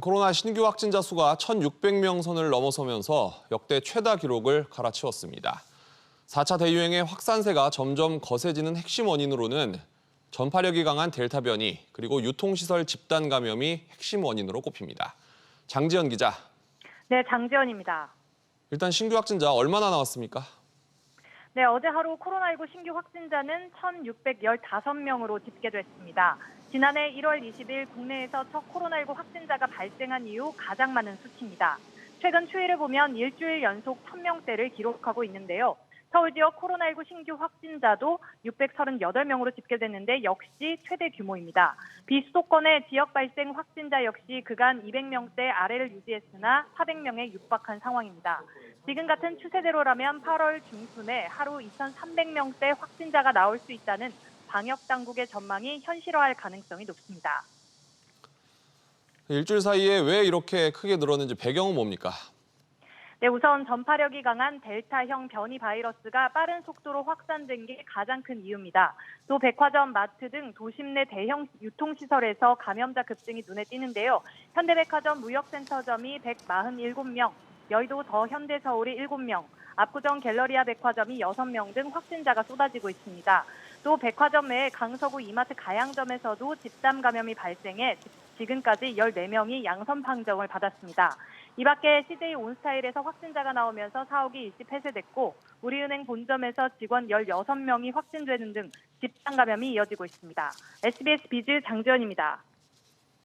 코로나 신규 확진자 수가 1,600명 선을 넘어서면서 역대 최다 기록을 갈아치웠습니다. 4차 대유행의 확산세가 점점 거세지는 핵심 원인으로는 전파력이 강한 델타 변이 그리고 유통시설 집단 감염이 핵심 원인으로 꼽힙니다. 장지연 기자, 네, 장지연입니다. 일단 신규 확진자 얼마나 나왔습니까? 네, 어제 하루 코로나19 신규 확진자는 1,615명으로 집계됐습니다. 지난해 1월 20일 국내에서 첫 코로나19 확진자가 발생한 이후 가장 많은 수치입니다. 최근 추이를 보면 일주일 연속 1,000명대를 기록하고 있는데요. 서울 지역 코로나19 신규 확진자도 638명으로 집계됐는데 역시 최대 규모입니다. 비수도권의 지역 발생 확진자 역시 그간 200명대 아래를 유지했으나 400명에 육박한 상황입니다. 지금 같은 추세대로라면 8월 중순에 하루 2,300명대 확진자가 나올 수 있다는 방역 당국의 전망이 현실화할 가능성이 높습니다. 일주일 사이에 왜 이렇게 크게 늘었는지 배경은 뭡니까? 네, 우선 전파력이 강한 델타형 변이 바이러스가 빠른 속도로 확산된 게 가장 큰 이유입니다. 또 백화점, 마트 등 도심 내 대형 유통시설에서 감염자 급증이 눈에 띄는데요. 현대백화점 무역센터점이 147명, 여의도 더 현대서울이 7명, 압구정 갤러리아 백화점이 6명 등 확진자가 쏟아지고 있습니다. 또 백화점 외 강서구 이마트 가양점에서도 집단 감염이 발생해 지금까지 14명이 양선 판정을 받았습니다. 이 밖에 CJ 온스타일에서 확진자가 나오면서 사옥이 일시 폐쇄됐고 우리은행 본점에서 직원 16명이 확진되는 등 집단 감염이 이어지고 있습니다. SBS 비즈 장지연입니다.